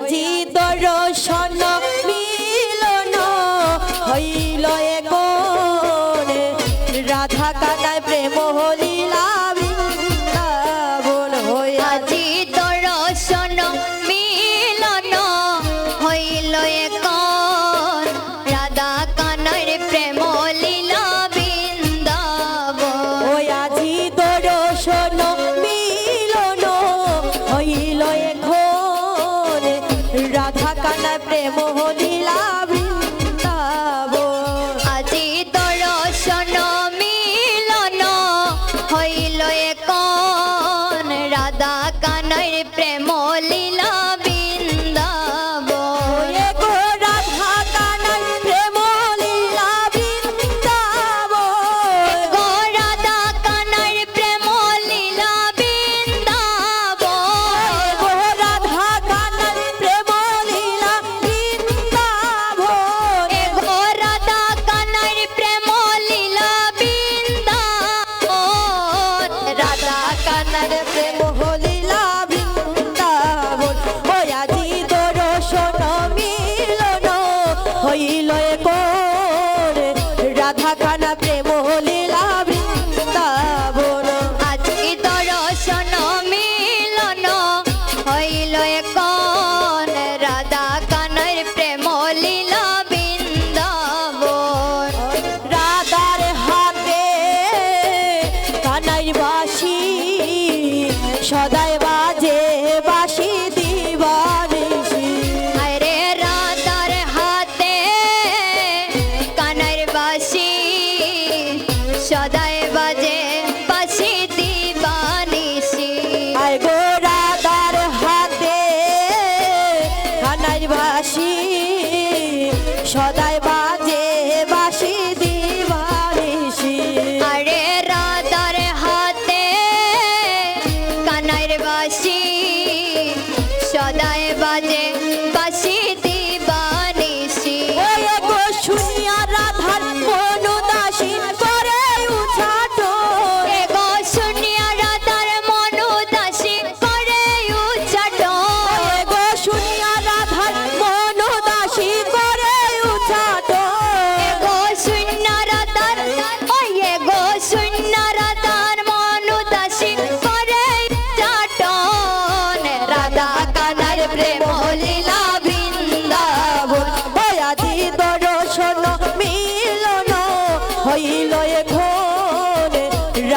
দর্শন 可以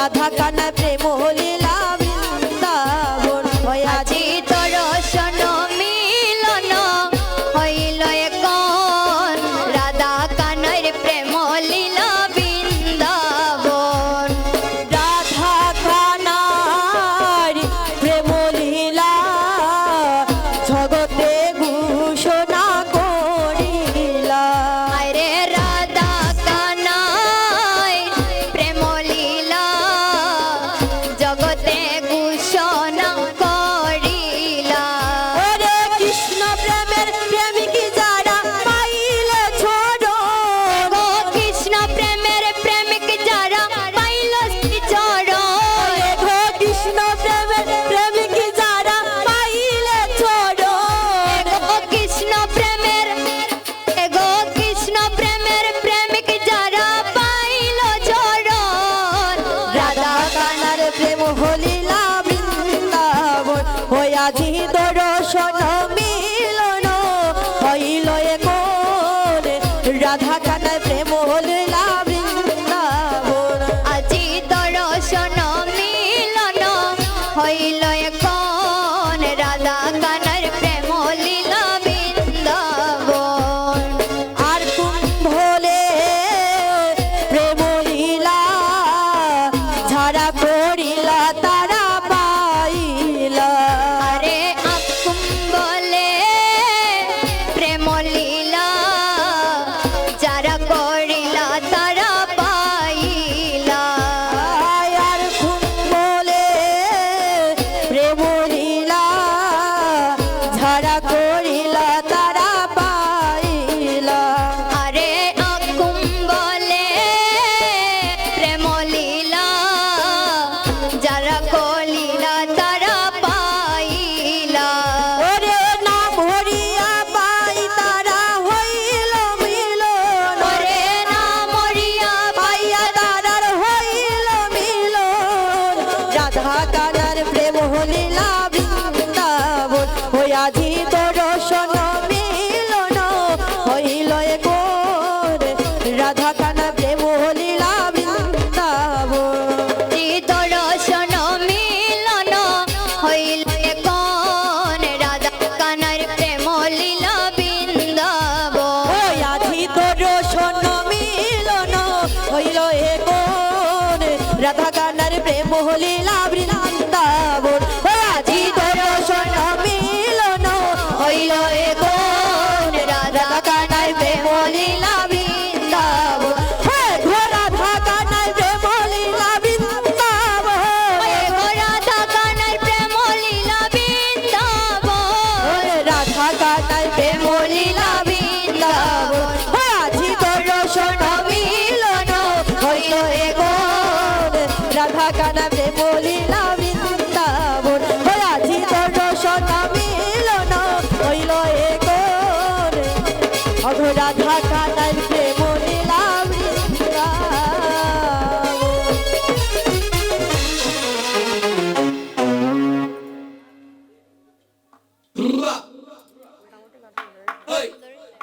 राधा का न प्रेम होली রাধা কানার প্রেম হলিলা বৃন্দাবন। হইয়াধি মিলন হইল প্রেম মিলন হইল রাধা প্রেম মিলন রাধা কানার প্রেম হলিলা বৃন্দাবন হইল এ গোন রাধা কানা প্রেম লীলা